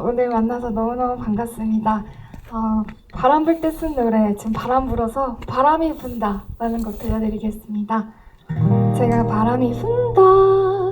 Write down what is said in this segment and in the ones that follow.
어, 오늘 만나서 너무너무 반갑습니다. 어, 바람 불 때 쓴 노래, 지금 바람 불어서 바람이 분다 라는 곡 들려드리겠습니다. 제가 바람이 분다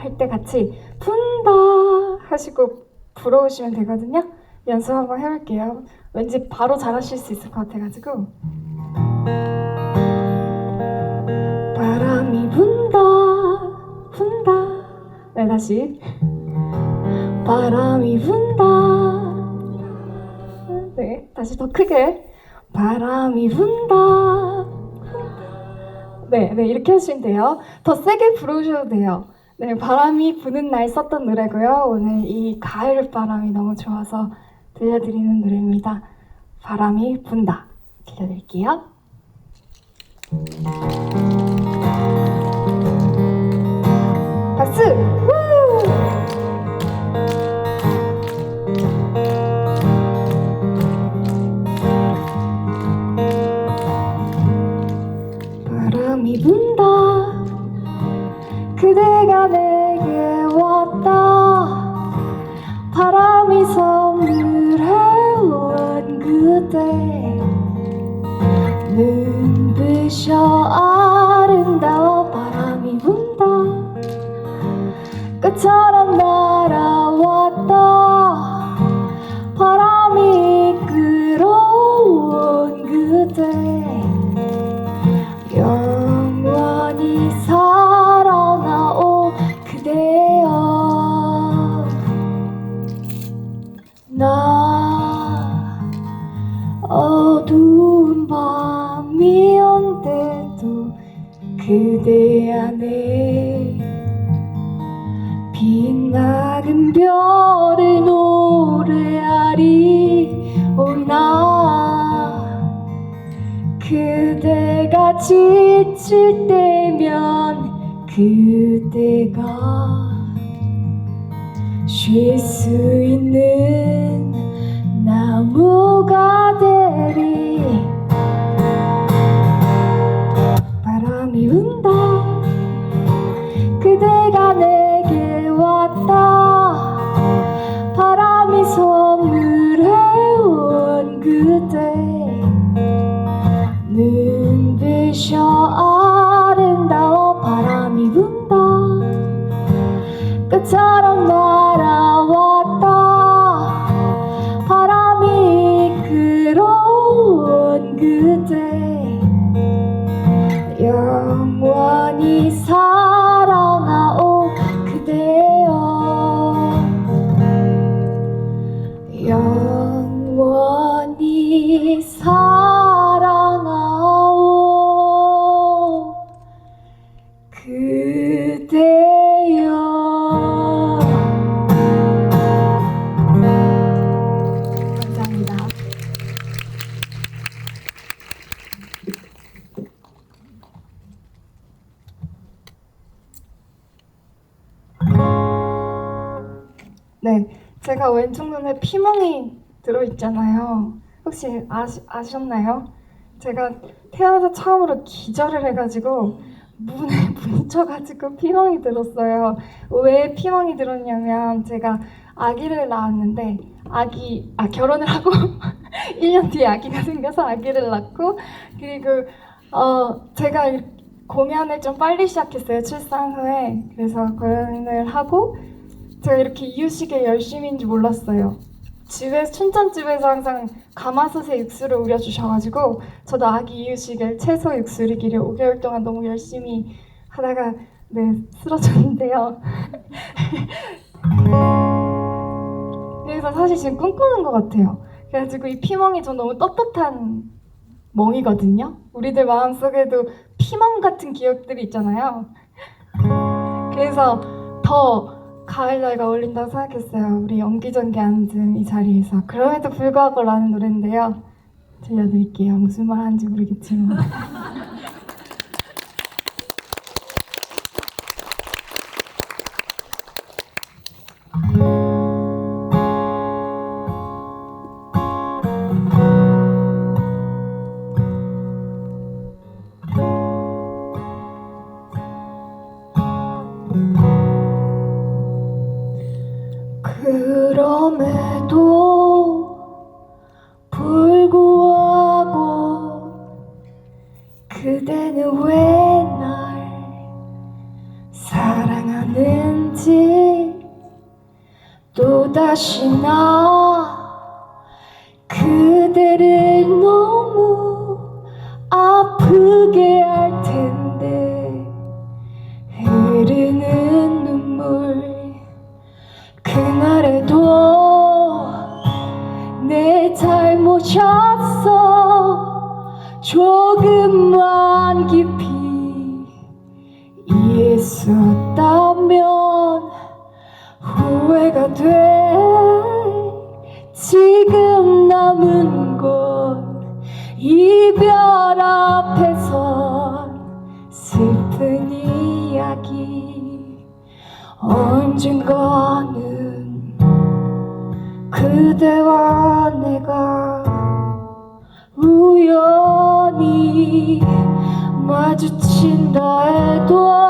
할 때 같이 분다 하시고 불어오시면 되거든요. 연습 한번 해볼게요. 왠지 바로 잘하실 수 있을 것 같아가지고. 바람이 분다, 분다. 네, 다시. 바람이 분다. 네, 다시 더 크게. 바람이 분다. 네, 네, 이렇게 하시면 돼요. 더 세게 부르셔도 돼요. 네, 바람이 부는 날 썼던 노래고요. 오늘 이 가을 바람이 너무 좋아서 들려드리는 노래입니다. 바람이 분다. 들려드릴게요. 끝처럼 네, 제가 왼쪽 눈에 피멍이 들어있잖아요. 혹시 아시, 아셨나요? 제가 태어나서 처음으로 기절을 해가지고 문에 뭉쳐가지고 피멍이 들었어요. 왜 피멍이 들었냐면 제가 아기를 낳았는데 아기 아 결혼을 하고 1년 뒤에 아기가 생겨서 아기를 낳고 그리고 어 제가 이- 공연을 좀 빨리 시작했어요 출산 후에 그래서 공연을 하고 제가 이렇게 이유식에 열심인지 몰랐어요. 집에 춘천집에서 항상 가마솥에 육수를 우려 주셔가지고 저도 아기 이유식을 채소 육수 우리기를 5개월 동안 너무 열심히 하다가 네 쓰러졌는데요. 그래서 사실 지금 꿈꾸는 것 같아요. 그래가지고 이 피멍이 전 너무 떳떳한 멍이거든요. 우리들 마음속에도 피멍 같은 기억들이 있잖아요. 그래서 더 가을날과 어울린다고 생각했어요. 우리 엉기전기 앉은 이 자리에서. 그럼에도 불구하고 라는 노래인데요. 들려드릴게요. 무슨 말 하는지 모르겠지만. 连体，多的气囊？ 내가 우연히 마주친다 해도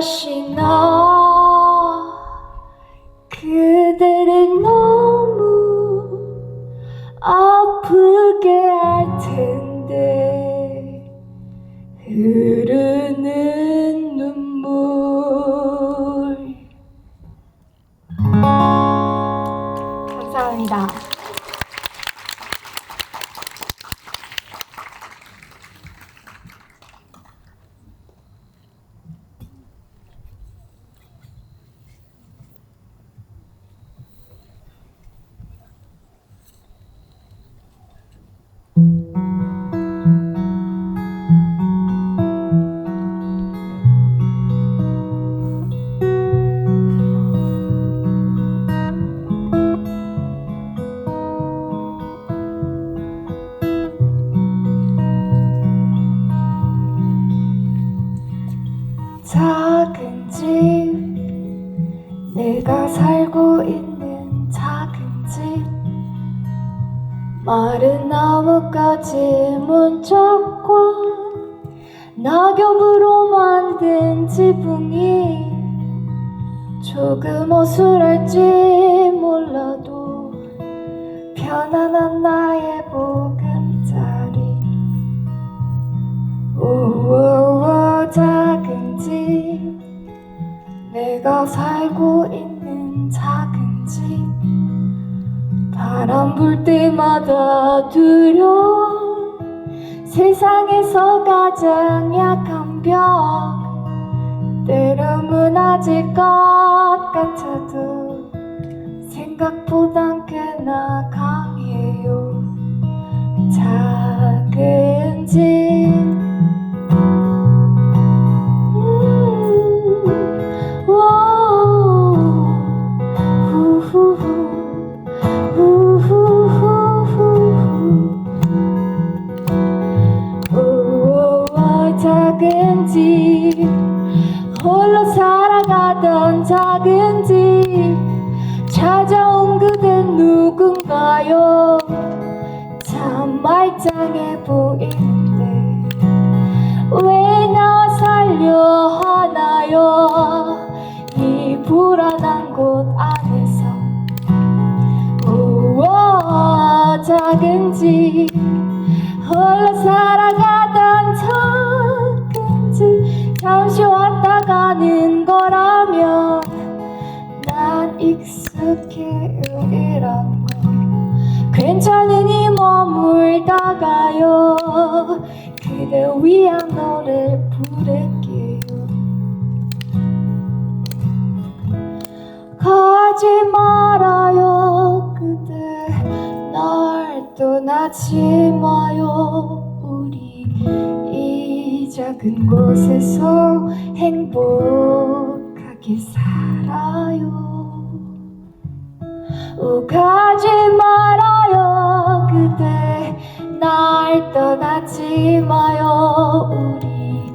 she know 내가 살고 있는 작은 집. 바람 불 때마다 두려워. 세상에서 가장 약한 벽. 때로 무너질 것 같아도 생각보단 꽤나 강해요. 작은 집 참 말짱해 보이는데 왜 나 살려 하나요? 이 불안한 곳 안에서 우와 작은 집 홀로 살아가던 작은 집 잠시 왔다 가는 거라면 난 익숙해요 이런 거 괜찮으니 머물다가요. 그대 위한 노래 부를게요. 가지 말아요. 그대 날 떠나지 마요. 우리 이 작은 곳에서 행복하게 살아요. 오, 가지 말 날 떠나지 마요. 우리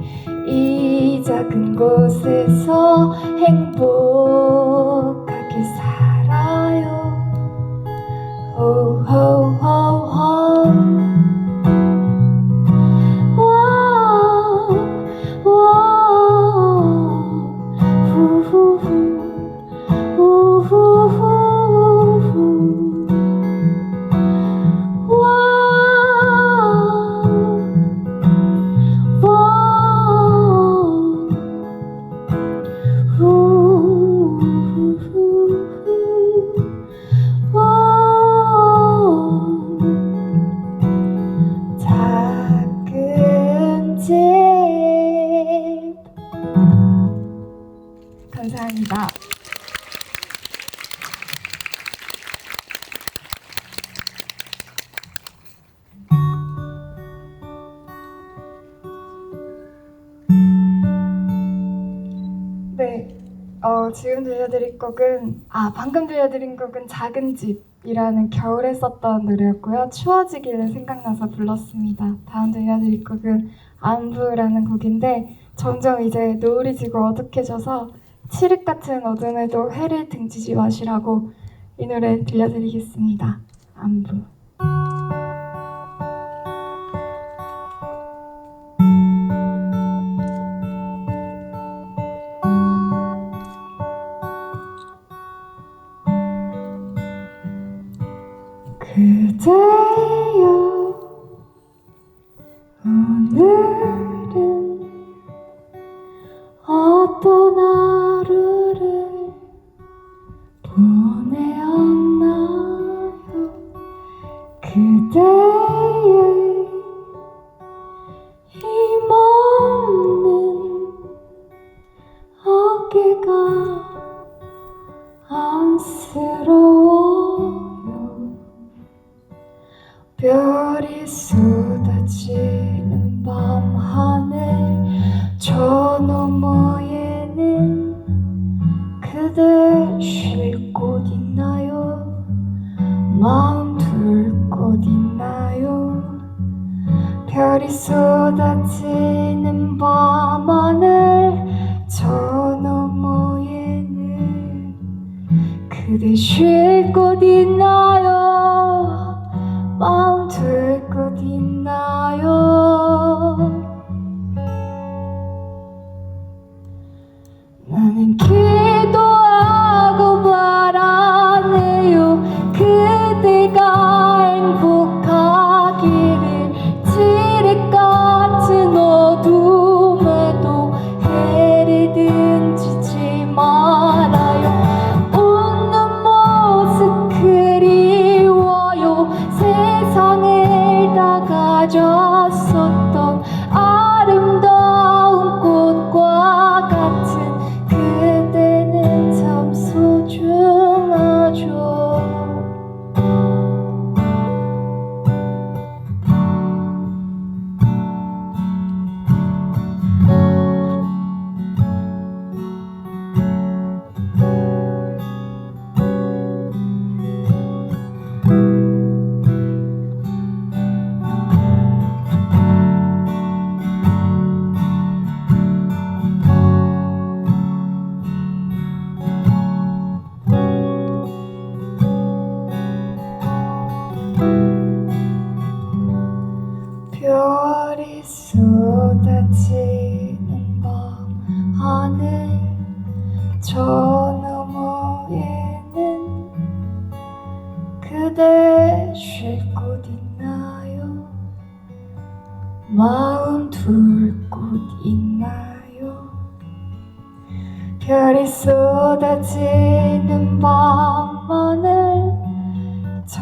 이 작은 곳에서 행복하게 살아요. 호호호호 곡은 아 방금 들려드린 곡은 작은 집이라는 겨울에 썼던 노래였고요. 추워지기를 생각나서 불렀습니다. 다음 들려드릴 곡은 안부라는 곡인데 점점 이제 노을이 지고 어둑해져서 칠흑 같은 어둠에도 해를 등지지 마시라고 이 노래 들려드리겠습니다. 안부. 곳 있나요? 마음 둘 곳 있나요? 별이 쏟아지는 밤 하늘 저 너머에는 그대 쉴 곳 있나요 그대 쉴 곳 있나요? 마음 둘 곳 있나요? 별이 쏟아지는 밤하늘 저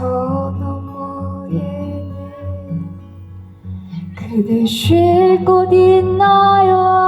너머에는 그대 쉴 곳 있나요?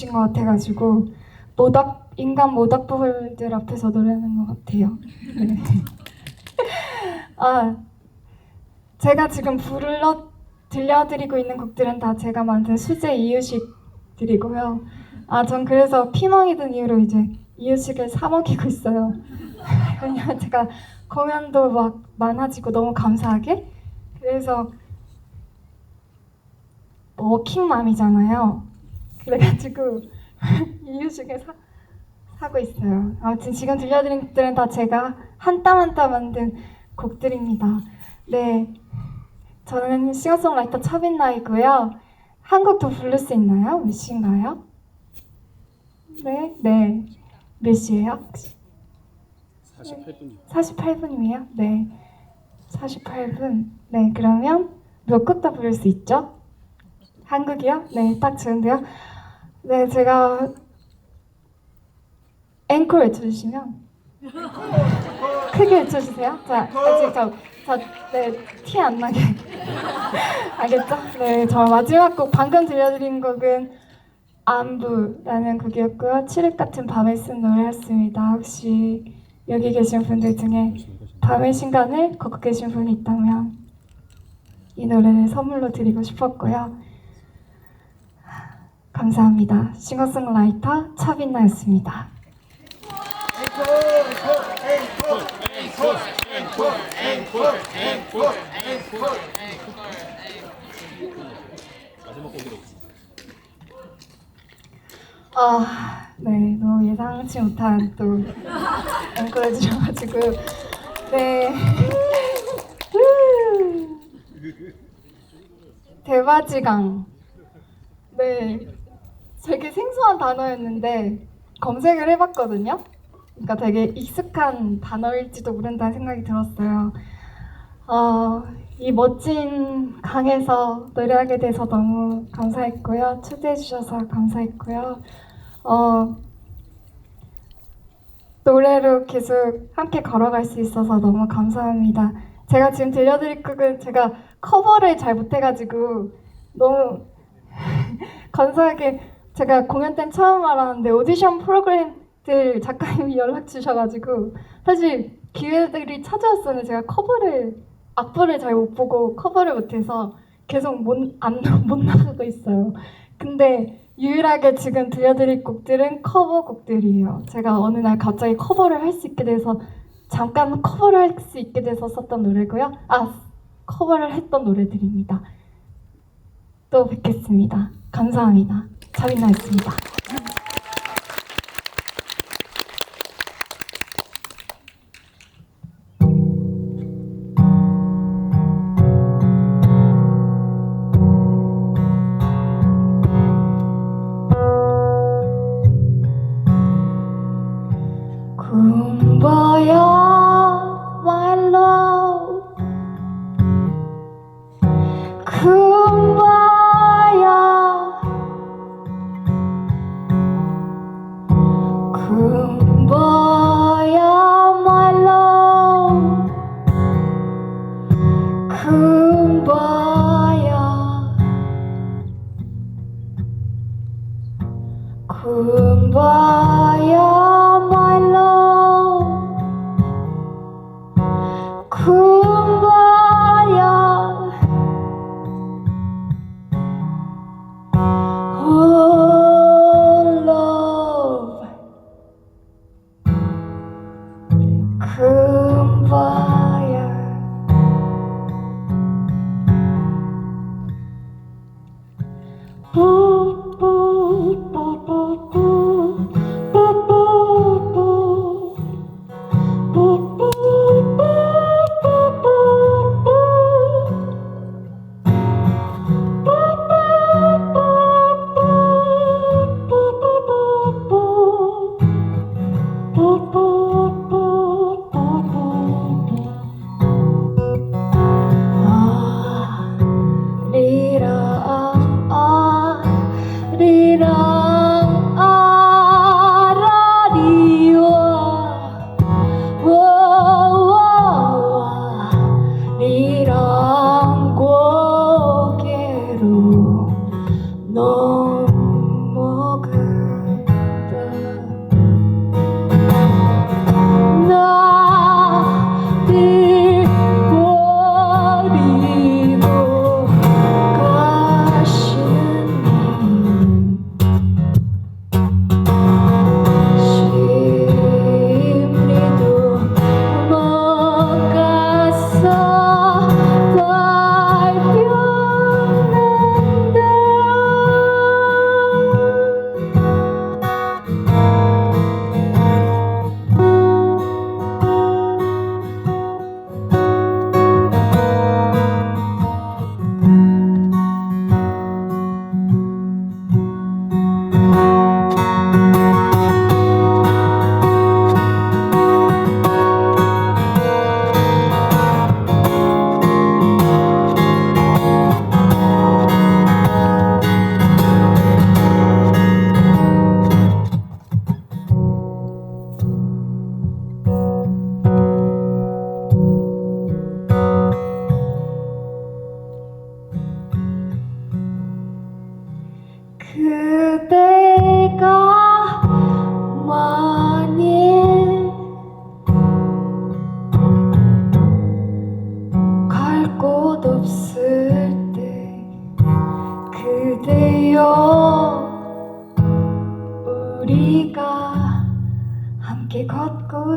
주신 것 같아가지고 모닥 인간 모닥불들 앞에서 노래하는 것 같아요. 네. 아 제가 지금 불러 들려드리고 있는 곡들은 다 제가 만든 수제 이유식들이고요. 아 전 그래서 피멍이 든 이후로 이제 이유식을 사 먹이고 있어요. 왜냐면 제가 공연도 막 많아지고 너무 감사하게 그래서 워킹맘이잖아요. 그래가지고 이유식을 사, 사고 있어요. 아무튼 지금 들려드린 곡들은 다 제가 한 땀 한 땀 만든 곡들입니다. 네, 저는 싱어송라이터 차빈나이고요. 한곡더 부를 수 있나요? 몇 시인가요? 네, 네. 몇 시예요? 48분이요. 48분이에요? 네. 48분. 네, 그러면 몇 곡 다 부를 수 있죠? 한 곡이요? 네, 딱 좋은데요. 네, 제가 앵콜 외쳐주시면 크게 외쳐주세요. 자, 아직 저, 저, 네, 티 안 나게. 알겠죠? 네, 저 마지막 곡 방금 들려드린 곡은 안부라는 곡이었고요. 칠흑 같은 밤에 쓴 노래였습니다. 혹시 여기 계신 분들 중에 밤의 신간을 걷고 계신 분이 있다면 이 노래를 선물로 드리고 싶었고요. 감사합니다. 싱어송라이터 차빈나였습니다. 아, 네, 너무 예상치 못한 또 앵콜 해주셔가지고 네. 후. 대바지강. 네, 되게 생소한 단어였는데 검색을 해봤거든요. 그러니까 되게 익숙한 단어일지도 모른다는 생각이 들었어요. 어, 이 멋진 강에서 노래하게 돼서 너무 감사했고요. 초대해 주셔서 감사했고요. 어, 노래로 계속 함께 걸어갈 수 있어서 너무 감사합니다. 제가 지금 들려드릴 곡은 제가 커버를 잘 못해가지고 너무 감사하게 제가 공연 때 처음 알았는데 오디션 프로그램들 작가님이 연락 주셔가지고 사실 기회들이 찾아왔었는데 제가 커버를 악보를 잘 못 보고 커버를 못해서 계속 못, 안, 못 나가고 있어요. 근데 유일하게 지금 들려드릴 곡들은 커버 곡들이에요. 제가 어느 날 갑자기 커버를 할 수 있게 돼서 잠깐 커버를 할 수 있게 돼서 썼던 노래고요. 아 커버를 했던 노래들입니다. 또 뵙겠습니다. 감사합니다. 차빈나였습니다. 흠바야.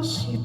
worship.